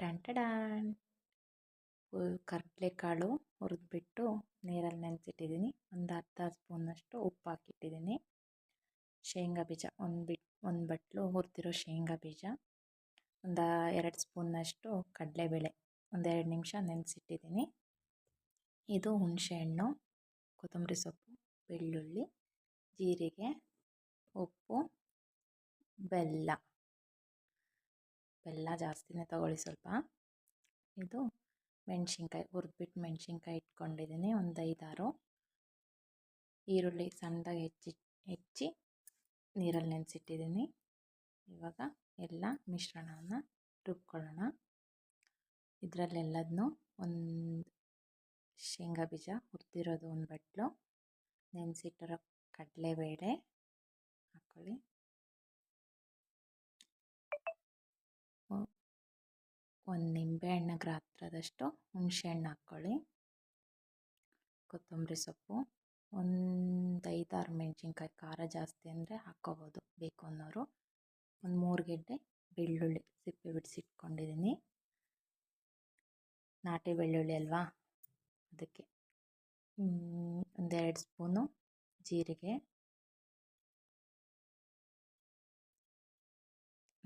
ಟಂಟಡಾನ್ ಕಡಲೆಕಾಳು ಹುರಿದ್ಬಿಟ್ಟು ನೀರಲ್ಲಿ ನೆನೆಸಿಟ್ಟಿದ್ದೀನಿ. ಒಂದು ಅರ್ಧ ಸ್ಪೂನಷ್ಟು ಉಪ್ಪು ಹಾಕಿಟ್ಟಿದ್ದೀನಿ ಶೇಂಗಾ ಬೀಜ, ಒಂದು ಬಿಟ್, ಒಂದು ಬಟ್ಲು ಹುರಿದಿರೋ ಶೇಂಗಾ ಬೀಜ, ಒಂದು ಎರಡು ಸ್ಪೂನ್ನಷ್ಟು ಕಡಲೆಬೇಳೆ ಒಂದೆರಡು ನಿಮಿಷ ನೆನೆಸಿಟ್ಟಿದ್ದೀನಿ. ಇದು ಹುಣಸೆಹಣ್ಣು ಕೊತ್ತಂಬರಿ ಸೊಪ್ಪು, ಬೆಳ್ಳುಳ್ಳಿ, ಜೀರಿಗೆ, ಉಪ್ಪು, ಬೆಲ್ಲ. ಬೆಲ್ಲ ಜಾಸ್ತಿನೇ ತಗೊಳ್ಳಿ ಸ್ವಲ್ಪ. ಇದು ಮೆಣಸಿನ್ಕಾಯಿ ಹುರಿದ್ಬಿಟ್ಟು ಮೆಣಸಿನ್ಕಾಯಿ ಇಟ್ಕೊಂಡಿದ್ದೀನಿ ಒಂದು ಐದಾರು. ಈರುಳ್ಳಿ ಸಣ್ಣದಾಗಿ ಹೆಚ್ಚಿ ಹೆಚ್ಚಿ ನೀರಲ್ಲಿ ನೆನೆಸಿಟ್ಟಿದ್ದೀನಿ. ಇವಾಗ ಎಲ್ಲ ಮಿಶ್ರಣವನ್ನು ರುಬ್ಕೊಳ್ಳೋಣ. ಇದರಲ್ಲೆಲ್ಲದನ್ನು ಒಂದು ಶೇಂಗಾ ಬೀಜ ಹುರಿದಿರೋದು ಒಂದು ಬಟ್ಲು. ನೆನೆಸಿಟ್ಟಿರೋ ಕಡಲೆಬೇಳೆ ಹಾಕ್ಕೊಳ್ಳಿ ಒಂದು ನಿಂಬೆಹಣ್ಣು ಗಾತ್ರದಷ್ಟು ಹುಣಸೆಹಣ್ಣು ಹಾಕ್ಕೊಳ್ಳಿ ಕೊತ್ತಂಬರಿ ಸೊಪ್ಪು, ಒಂದು ಐದಾರು ಮೆಣಸಿನ್ಕಾಯಿ ಖಾರ ಜಾಸ್ತಿ ಅಂದರೆ ಹಾಕ್ಕೋಬೋದು ಬೇಕು ಅನ್ನೋರು. ಒಂದು ಮೂರು ಗೆಡ್ಡೆ ಬೆಳ್ಳುಳ್ಳಿ ಸಿಪ್ಪೆ ಬಿಡಿಸಿಟ್ಕೊಂಡಿದ್ದೀನಿ ನಾಟಿ ಬೆಳ್ಳುಳ್ಳಿ ಅಲ್ವಾ? ಅದಕ್ಕೆ. ಒಂದೆರಡು ಸ್ಪೂನು ಜೀರಿಗೆ.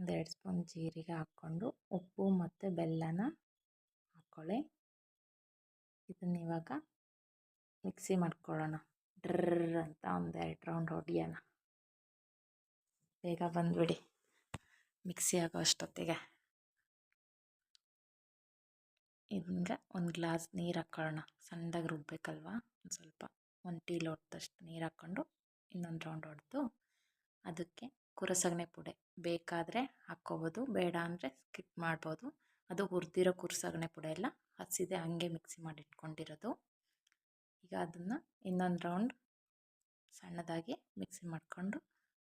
ಒಂದೆರಡು ಸ್ಪೂನ್ ಜೀರಿಗೆ ಹಾಕ್ಕೊಂಡು ಉಪ್ಪು ಮತ್ತು ಬೆಲ್ಲನ ಹಾಕ್ಕೊಳ್ಳಿ ಇದನ್ನು ಇವಾಗ ಮಿಕ್ಸಿ ಮಾಡ್ಕೊಳ್ಳೋಣ. ಡ್ರರ್ ಅಂತ ಒಂದೆರಡು ರೌಂಡ್ ಹೊಡಿಯೋಣ. ಬೇಗ ಬಂದುಬಿಡಿ. ಮಿಕ್ಸಿ ಆಗೋ ಅಷ್ಟೊತ್ತಿಗೆ. ಹಿಂಗೆ ಒಂದು ಗ್ಲಾಸ್ ನೀರು ಹಾಕ್ಕೊಳ್ಳೋಣ ಸಣ್ಣದಾಗಿ ರುಬ್ಬೇಕಲ್ವಾ? ಒಂದು ಸ್ವಲ್ಪ. ಒಂದು ಟೀ ಲೋಟದಷ್ಟು ನೀರು ಹಾಕ್ಕೊಂಡು ಇನ್ನೊಂದು ರೌಂಡ್ ಹೊಡೆದು ಅದಕ್ಕೆ ಕುರಸಗಣೆ ಪುಡಿ ಬೇಕಾದರೆ ಹಾಕ್ಕೋಬೋದು, ಬೇಡ ಅಂದರೆ ಸ್ಕಿಪ್ ಮಾಡ್ಬೋದು. ಅದು ಹುರಿದಿರೋ ಕುರ್ಸಗಣೆ ಪುಡಿ ಎಲ್ಲ ಹಸಿದೆ ಹಂಗೆ ಮಿಕ್ಸಿ ಮಾಡಿ ಇಟ್ಕೊಂಡಿರೋದು. ಈಗ ಅದನ್ನು ಇನ್ನೊಂದು ರೌಂಡ್ ಸಣ್ಣದಾಗಿ ಮಿಕ್ಸಿ ಮಾಡಿಕೊಂಡು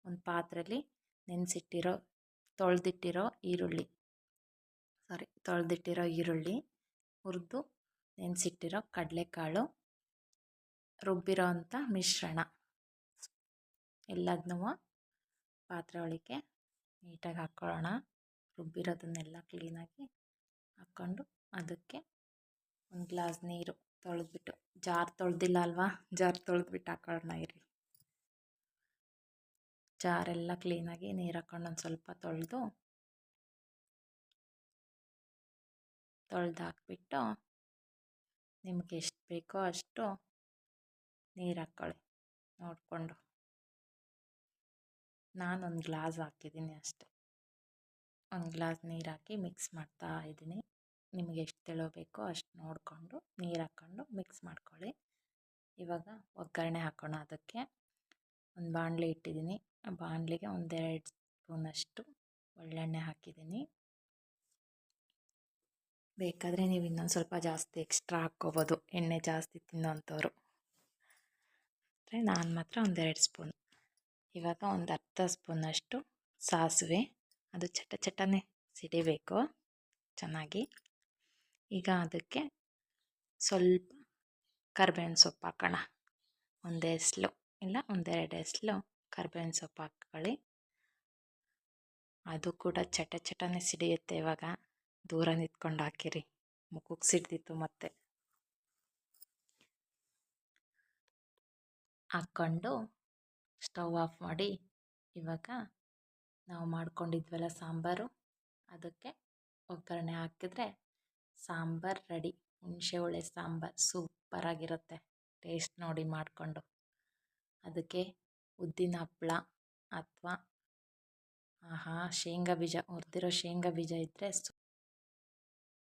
ಒಂದು ಪಾತ್ರೆಯಲ್ಲಿ ನೆನೆಸಿಟ್ಟಿರೋ, ತೊಳೆದಿಟ್ಟಿರೋ ಈರುಳ್ಳಿ ಸಾರಿ ತೊಳೆದಿಟ್ಟಿರೋ ಈರುಳ್ಳಿ ಹುರಿದು ನೆನೆಸಿಟ್ಟಿರೋ ಕಡಲೆಕಾಳು ರುಬ್ಬಿರೋ ಅಂಥ ಮಿಶ್ರಣ ಎಲ್ಲದನ್ನೂ ಪಾತ್ರೆ ಒಳಗೆ ನೀಟಾಗಿ ಹಾಕ್ಕೊಳ್ಳೋಣ. ರುಬ್ಬಿರೋದನ್ನೆಲ್ಲ ಕ್ಲೀನಾಗಿ ಹಾಕ್ಕೊಂಡು ಅದಕ್ಕೆ ಒಂದು ಗ್ಲಾಸ್ ನೀರು ತೊಳೆದ್ಬಿಟ್ಟು, ಜಾರ್ ತೊಳೆದಿಲ್ಲ ಅಲ್ವಾ? ಜಾರ್ ತೊಳೆದ್ಬಿಟ್ಟು ಹಾಕ್ಕೊಳ್ಳೋಣ ಇರಿ ಜಾರೆಲ್ಲ ಕ್ಲೀನಾಗಿ ನೀರು ಹಾಕ್ಕೊಂಡು ಒಂದು ಸ್ವಲ್ಪ ತೊಳೆದು ತೊಳೆದು ಹಾಕ್ಬಿಟ್ಟು ನಿಮಗೆ ಎಷ್ಟು ಬೇಕೋ ಅಷ್ಟು ನೀರು ಹಾಕ್ಕೊಳ್ಳಿ ನೋಡಿಕೊಂಡು. ನಾನೊಂದು ಗ್ಲಾಸ್ ಹಾಕಿದ್ದೀನಿ ಅಷ್ಟೆ. ಒಂದು ಗ್ಲಾಸ್ ನೀರು ಹಾಕಿ ಮಿಕ್ಸ್ ಮಾಡ್ತಾ ಇದ್ದೀನಿ. ನಿಮಗೆ ಎಷ್ಟು ತೆಳು ಬೇಕೋ ಅಷ್ಟು ನೋಡಿಕೊಂಡು ನೀರು ಹಾಕ್ಕೊಂಡು ಮಿಕ್ಸ್ ಮಾಡ್ಕೊಳ್ಳಿ. ಇವಾಗ ಒಗ್ಗರಣೆ ಹಾಕೋಣ ಅದಕ್ಕೆ. ಒಂದು ಬಾಣಲೆ ಇಟ್ಟಿದ್ದೀನಿ. ಆ ಬಾಣಲೆಗೆ ಒಂದೆರಡು ಸ್ಪೂನಷ್ಟು ಒಳ್ಳೆಣ್ಣೆ ಹಾಕಿದ್ದೀನಿ. ಬೇಕಾದರೆ ನೀವು ಇನ್ನೊಂದು ಸ್ವಲ್ಪ ಜಾಸ್ತಿ ಎಕ್ಸ್ಟ್ರಾ ಹಾಕ್ಕೋಬೋದು. ಎಣ್ಣೆ ಜಾಸ್ತಿ ತಿನ್ನೋಂಥವ್ರು. ಅಂದರೆ ನಾನು ಮಾತ್ರ ಒಂದೆರಡು ಸ್ಪೂನ್. ಇವಾಗ ಒಂದು ಅರ್ಧ ಸ್ಪೂನಷ್ಟು ಸಾಸಿವೆ, ಅದು ಚಟ ಚಟನೆ ಸಿಡಿಬೇಕು ಚೆನ್ನಾಗಿ. ಈಗ ಅದಕ್ಕೆ ಸ್ವಲ್ಪ ಕರ್ಬೇವಿನ ಸೊಪ್ಪು ಹಾಕೋಣ. ಒಂದೇ ಎಸ್ಲು, ಇಲ್ಲ ಒಂದೆರಡು ಎಸ್ಲು ಕರ್ಬೇವಿನ ಸೊಪ್ಪು ಹಾಕ್ಕೊಳ್ಳಿ. ಅದು ಕೂಡ ಚಟ ಚಟನೆ ಸಿಡಿಯುತ್ತೆ ಇವಾಗ. ದೂರ ನಿಂತ್ಕೊಂಡು ಹಾಕಿರಿ. ಮುಖಕ್ಕೆ ಸಿಡ್ದಿತ್ತು ಮತ್ತೆ. ಹಾಕ್ಕೊಂಡು ಸ್ಟವ್ ಆಫ್ ಮಾಡಿ ಇವಾಗ ನಾವು ಮಾಡ್ಕೊಂಡಿದ್ವಲ್ಲ ಸಾಂಬಾರು, ಅದಕ್ಕೆ ಒಗ್ಗರಣೆ ಹಾಕಿದ್ರೆ ಸಾಂಬಾರು ರೆಡಿ. ಹುಣಸೆ ಹುಳಿ ಸಾಂಬಾರು ಸೂಪರಾಗಿರುತ್ತೆ ಟೇಸ್ಟ್ ನೋಡಿ ಮಾಡಿಕೊಂಡು. ಅದಕ್ಕೆ ಉದ್ದಿನ ಹಪ್ಪಳ ಅಥವಾ, ಆಹಾ, ಶೇಂಗಾ ಬೀಜ. ಹುರಿದಿರೋ ಶೇಂಗಾ ಬೀಜ ಇದ್ದರೆ